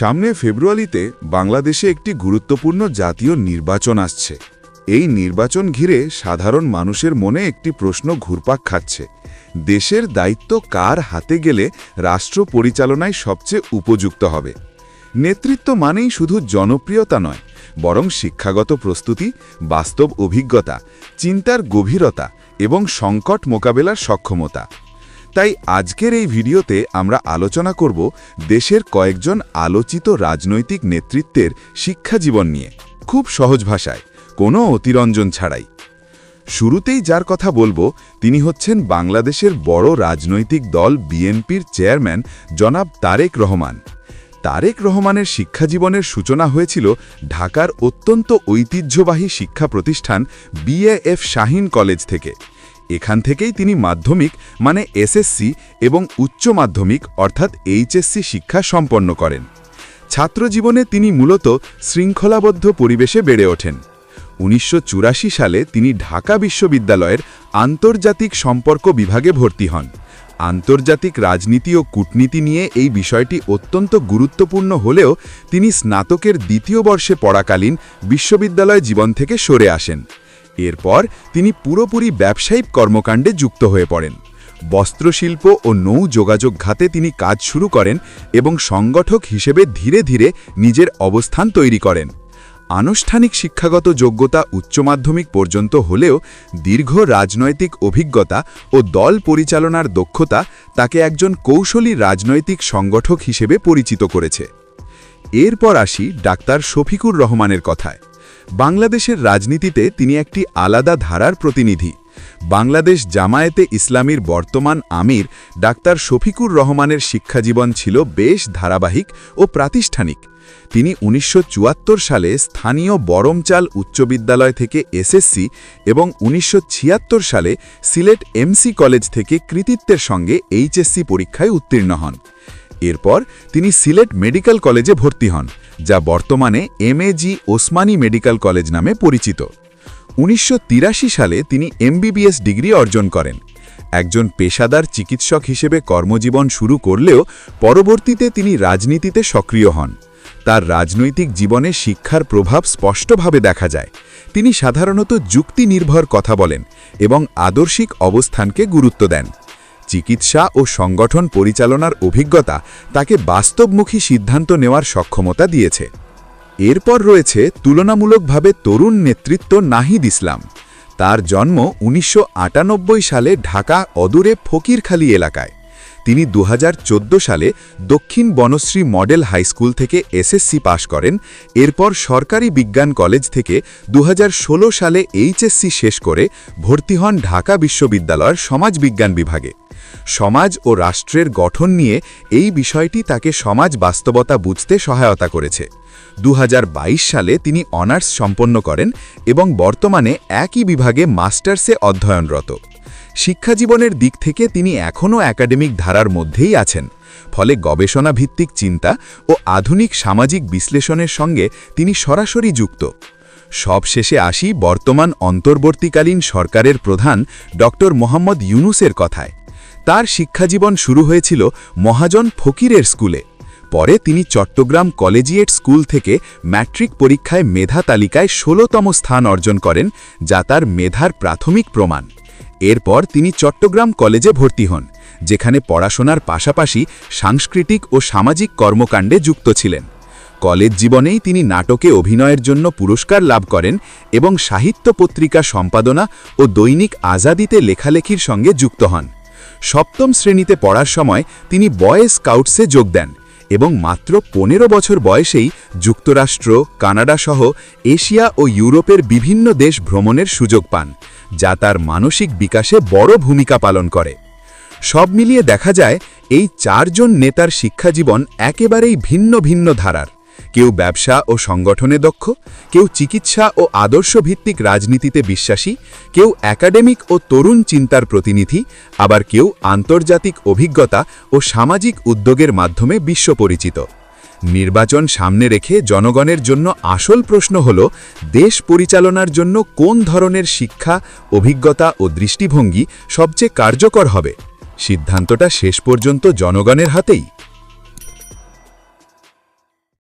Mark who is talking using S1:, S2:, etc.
S1: সামনে ফেব্রুয়ারিতে বাংলাদেশে একটি গুরুত্বপূর্ণ জাতীয় নির্বাচন আসছে এই নির্বাচন ঘিরে সাধারণ মানুষের মনে একটি প্রশ্ন ঘুরপাক খাচ্ছে দেশের দায়িত্ব কার হাতে গেলে রাষ্ট্র পরিচালনায় সবচেয়ে উপযুক্ত হবে নেতৃত্ব মানেই শুধু জনপ্রিয়তা নয় বরং শিক্ষাগত প্রস্তুতি বাস্তব অভিজ্ঞতা চিন্তার গভীরতা এবং সংকট মোকাবেলার সক্ষমতা তাই আজকের এই ভিডিওতে আমরা আলোচনা করব দেশের কয়েকজন আলোচিত রাজনৈতিক নেতৃত্বের শিক্ষা জীবন নিয়ে খুব সহজ ভাষায় কোনো অতিরঞ্জন ছাড়াই শুরুতেই যার কথা বলবো তিনি হচ্ছেন বাংলাদেশের বড় রাজনৈতিক দল বিএনপির চেয়ারম্যান জনাব তারেক রহমান তারেক রহমানের শিক্ষাজীবনের সূচনা হয়েছিল ঢাকার অত্যন্ত ঐতিহ্যবাহী শিক্ষা প্রতিষ্ঠান বিএএফ শাহিন কলেজ থেকে এখান থেকেই তিনি মাধ্যমিক মানে এসএসসি এবং উচ্চ মাধ্যমিক অর্থাৎ এইচএসসি শিক্ষা সম্পন্ন করেন ছাত্রজীবনে তিনি মূলত শৃঙ্খলাবদ্ধ পরিবেশে বেড়ে ওঠেন উনিশশো সালে তিনি ঢাকা বিশ্ববিদ্যালয়ের আন্তর্জাতিক সম্পর্ক বিভাগে ভর্তি হন আন্তর্জাতিক রাজনীতি ও কূটনীতি নিয়ে এই বিষয়টি অত্যন্ত গুরুত্বপূর্ণ হলেও তিনি স্নাতকের দ্বিতীয় বর্ষে পড়াকালীন বিশ্ববিদ্যালয় জীবন থেকে সরে আসেন এরপর তিনি পুরোপুরি ব্যবসায়িক কর্মকাণ্ডে যুক্ত হয়ে পড়েন বস্ত্রশিল্প ও নৌ যোগাযোগ ঘাতে তিনি কাজ শুরু করেন এবং সংগঠক হিসেবে ধীরে ধীরে নিজের অবস্থান তৈরি করেন আনুষ্ঠানিক শিক্ষাগত যোগ্যতা উচ্চমাধ্যমিক পর্যন্ত হলেও দীর্ঘ রাজনৈতিক অভিজ্ঞতা ও দল পরিচালনার দক্ষতা তাকে একজন কৌশলী রাজনৈতিক সংগঠক হিসেবে পরিচিত করেছে এরপর আসি ডাক্তার শফিকুর রহমানের কথায় বাংলাদেশের রাজনীতিতে তিনি একটি আলাদা ধারার প্রতিনিধি বাংলাদেশ জামায়েতে ইসলামীর বর্তমান আমির ডাক্তার শফিকুর রহমানের শিক্ষাজীবন ছিল বেশ ধারাবাহিক ও প্রাতিষ্ঠানিক তিনি উনিশশো সালে স্থানীয় বরমচাল উচ্চ বিদ্যালয় থেকে এসএসসি এবং উনিশশো সালে সিলেট এমসি কলেজ থেকে কৃতিত্বের সঙ্গে এইচএসসি পরীক্ষায় উত্তীর্ণ হন এরপর তিনি সিলেট মেডিকেল কলেজে ভর্তি হন যা বর্তমানে এম ওসমানী মেডিকেল কলেজ নামে পরিচিত উনিশশো সালে তিনি এমবিবিএস ডিগ্রি অর্জন করেন একজন পেশাদার চিকিৎসক হিসেবে কর্মজীবন শুরু করলেও পরবর্তীতে তিনি রাজনীতিতে সক্রিয় হন তার রাজনৈতিক জীবনে শিক্ষার প্রভাব স্পষ্টভাবে দেখা যায় তিনি সাধারণত যুক্তি নির্ভর কথা বলেন এবং আদর্শিক অবস্থানকে গুরুত্ব দেন চিকিৎসা ও সংগঠন পরিচালনার অভিজ্ঞতা তাকে বাস্তবমুখী সিদ্ধান্ত নেওয়ার সক্ষমতা দিয়েছে এরপর রয়েছে তুলনামূলকভাবে তরুণ নেতৃত্ব নাহিদ ইসলাম তার জন্ম উনিশশো সালে ঢাকা অদূরে ফকিরখালী এলাকায় তিনি দু সালে দক্ষিণ বনশ্রী মডেল হাইস্কুল থেকে এসএসসি পাশ করেন এরপর সরকারি বিজ্ঞান কলেজ থেকে দু সালে এইচএসসি শেষ করে ভর্তি হন ঢাকা বিশ্ববিদ্যালয়ের সমাজবিজ্ঞান বিভাগে সমাজ ও রাষ্ট্রের গঠন নিয়ে এই বিষয়টি তাকে সমাজ বাস্তবতা বুঝতে সহায়তা করেছে দু সালে তিনি অনার্স সম্পন্ন করেন এবং বর্তমানে একই বিভাগে মাস্টার্সে অধ্যয়নরত শিক্ষাজীবনের দিক থেকে তিনি এখনও একাডেমিক ধারার মধ্যেই আছেন ফলে গবেষণা ভিত্তিক চিন্তা ও আধুনিক সামাজিক বিশ্লেষণের সঙ্গে তিনি সরাসরি যুক্ত সবশেষে আসি বর্তমান অন্তর্বর্তীকালীন সরকারের প্রধান ড মোহাম্মদ ইউনুসের কথায় তার শিক্ষাজীবন শুরু হয়েছিল মহাজন ফকিরের স্কুলে পরে তিনি চট্টগ্রাম কলেজিয়েট স্কুল থেকে ম্যাট্রিক পরীক্ষায় মেধা তালিকায় ষোলোতম স্থান অর্জন করেন যা তার মেধার প্রাথমিক প্রমাণ এরপর তিনি চট্টগ্রাম কলেজে ভর্তি হন যেখানে পড়াশোনার পাশাপাশি সাংস্কৃতিক ও সামাজিক কর্মকাণ্ডে যুক্ত ছিলেন কলেজ জীবনেই তিনি নাটকে অভিনয়ের জন্য পুরস্কার লাভ করেন এবং সাহিত্য পত্রিকা সম্পাদনা ও দৈনিক আজাদিতে লেখালেখির সঙ্গে যুক্ত হন সপ্তম শ্রেণীতে পড়ার সময় তিনি বয়েজ স্কাউটসে যোগ দেন এবং মাত্র পনেরো বছর বয়সেই যুক্তরাষ্ট্র কানাডা সহ এশিয়া ও ইউরোপের বিভিন্ন দেশ ভ্রমণের সুযোগ পান যা তার মানসিক বিকাশে বড় ভূমিকা পালন করে সব মিলিয়ে দেখা যায় এই চারজন নেতার শিক্ষাজীবন একেবারেই ভিন্ন ভিন্ন ধারার কেউ ব্যবসা ও সংগঠনে দক্ষ কেউ চিকিৎসা ও আদর্শভিত্তিক রাজনীতিতে বিশ্বাসী কেউ একাডেমিক ও তরুণ চিন্তার প্রতিনিধি আবার কেউ আন্তর্জাতিক অভিজ্ঞতা ও সামাজিক উদ্যোগের মাধ্যমে বিশ্ব পরিচিত নির্বাচন সামনে রেখে জনগণের জন্য আসল প্রশ্ন হল দেশ পরিচালনার জন্য কোন ধরনের শিক্ষা অভিজ্ঞতা ও দৃষ্টিভঙ্গি সবচেয়ে কার্যকর হবে সিদ্ধান্তটা শেষ পর্যন্ত জনগণের হাতেই